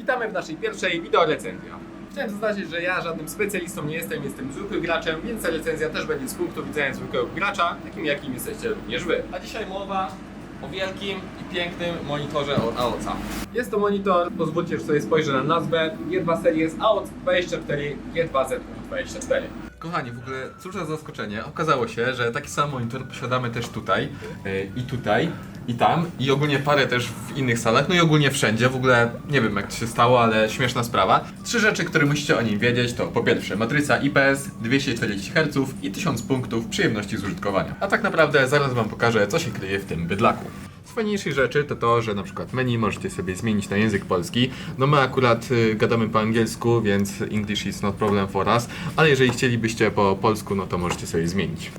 Witamy w naszej pierwszej wideo recenzji. Chciałem zaznaczyć, że ja żadnym specjalistą nie jestem, jestem zwykłym graczem, więc ta recenzja też będzie z punktu widzenia zwykłego gracza, takim jakim jesteście również wy. A dzisiaj mowa o wielkim i pięknym monitorze od AOC. Jest to monitor, pozwólcie, że sobie spojrzę na nazwę, G2 Series AOC 24 G2Z24. Kochani, w ogóle cóż za zaskoczenie. Okazało się, że taki sam monitor posiadamy też tutaj yy, i tutaj i tam i ogólnie parę też w innych salach, no i ogólnie wszędzie. W ogóle nie wiem jak to się stało, ale śmieszna sprawa. Trzy rzeczy, które musicie o nim wiedzieć to po pierwsze matryca IPS, 240 Hz i 1000 punktów przyjemności z użytkowania. A tak naprawdę zaraz wam pokażę co się kryje w tym bydlaku. Z rzeczy to to, że na przykład menu możecie sobie zmienić na język polski. No my akurat y, gadamy po angielsku, więc English is not problem for us, ale jeżeli chcielibyście po polsku, no to możecie sobie zmienić.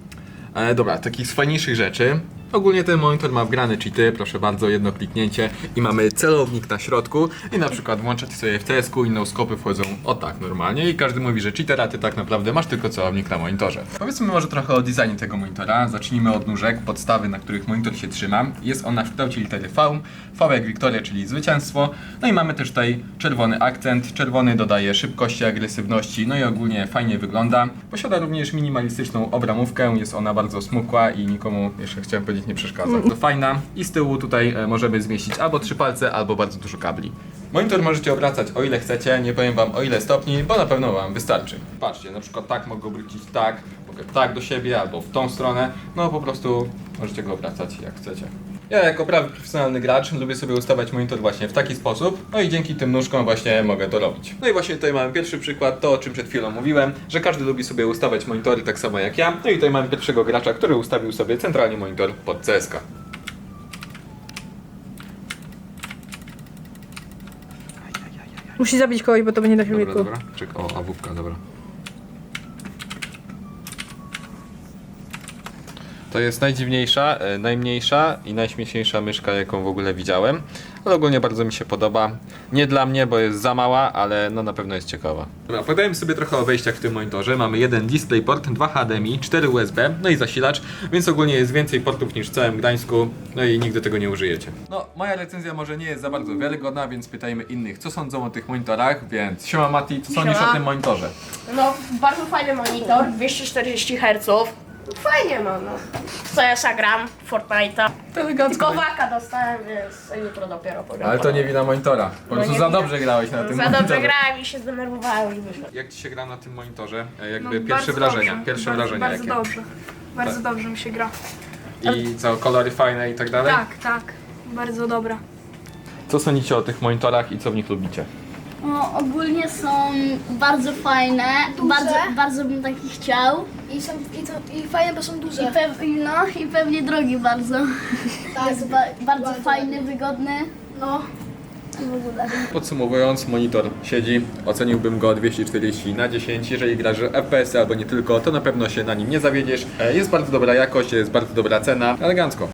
E, dobra, takich z fajniejszych rzeczy. Ogólnie ten monitor ma wgrane cheaty, proszę bardzo, jedno kliknięcie i mamy celownik na środku i na przykład włączacie sobie w TS-ku i no-skopy wchodzą o tak normalnie i każdy mówi, że cheater, a ty tak naprawdę masz tylko celownik na monitorze. Powiedzmy może trochę o designie tego monitora. Zacznijmy od nóżek, podstawy, na których monitor się trzyma. Jest ona w kształcie litery V, V jak Wiktoria, czyli zwycięstwo. No i mamy też tutaj czerwony akcent. Czerwony dodaje szybkości, agresywności, no i ogólnie fajnie wygląda. Posiada również minimalistyczną obramówkę, jest ona bardzo smukła i nikomu, jeszcze chciałem powiedzieć, nie przeszkadza. To fajna. I z tyłu tutaj e, możemy zmieścić albo trzy palce, albo bardzo dużo kabli. Monitor możecie obracać o ile chcecie, nie powiem wam o ile stopni, bo na pewno wam wystarczy. Patrzcie, na przykład tak mogę obrócić tak, mogę tak do siebie, albo w tą stronę. No po prostu możecie go obracać jak chcecie. Ja jako prawy profesjonalny gracz lubię sobie ustawiać monitor właśnie w taki sposób, no i dzięki tym nóżkom właśnie mogę to robić. No i właśnie tutaj mamy pierwszy przykład, to o czym przed chwilą mówiłem, że każdy lubi sobie ustawiać monitory tak samo jak ja. No i tutaj mamy pierwszego gracza, który ustawił sobie centralnie monitor pod CSK. Musi zabić kogoś, bo to będzie na Dobra, filmiku. dobra. Czek, o, awupka, dobra. To jest najdziwniejsza, e, najmniejsza i najśmieszniejsza myszka, jaką w ogóle widziałem. Ale ogólnie bardzo mi się podoba. Nie dla mnie, bo jest za mała, ale no na pewno jest ciekawa. Dobra, pogadajmy sobie trochę o wejściach w tym monitorze. Mamy jeden DisplayPort, dwa HDMI, 4 USB, no i zasilacz, więc ogólnie jest więcej portów niż w całym Gdańsku, no i nigdy tego nie użyjecie. No, moja recenzja może nie jest za bardzo wiarygodna, więc pytajmy innych, co sądzą o tych monitorach, więc siema Mati, co sądzisz Siema. o tym monitorze? No, bardzo fajny monitor, 240 Hz. Fajnie no, no. W CS-a gram, Fortnite'a. Elegancko. Tylko waka dostałem, więc jutro dopiero pogram. Ale to nie wina monitora. Po prostu nie za wina. dobrze grałeś na tym Za monitorze. dobrze grałem i się zdenerwowałem i wyszedłem. Jak ci się gra na tym monitorze? E, Jakby No, pierwsze bardzo wrażenia. dobrze. Pierwsze bardzo, wrażenia Bardzo jakie? dobrze. Bardzo Tak. dobrze mi się gra. I co, kolory fajne i tak dalej? Tak, tak. Bardzo dobra. Co sądzicie o tych monitorach i co w nich lubicie? No, ogólnie są bardzo fajne, bardzo, bardzo bym taki chciał I, są, i, to, I fajne, bo są i, duże. pew, no, i pewnie drogi bardzo. Tak, Jest ba, bardzo, fajny, wygodny. No. Podsumowując, monitor siedzi, oceniłbym go 240 na 10. Jeżeli grasz FPS albo nie tylko, to na pewno się na nim nie zawiedziesz. E, Jest bardzo dobra jakość, jest bardzo dobra cena, elegancko.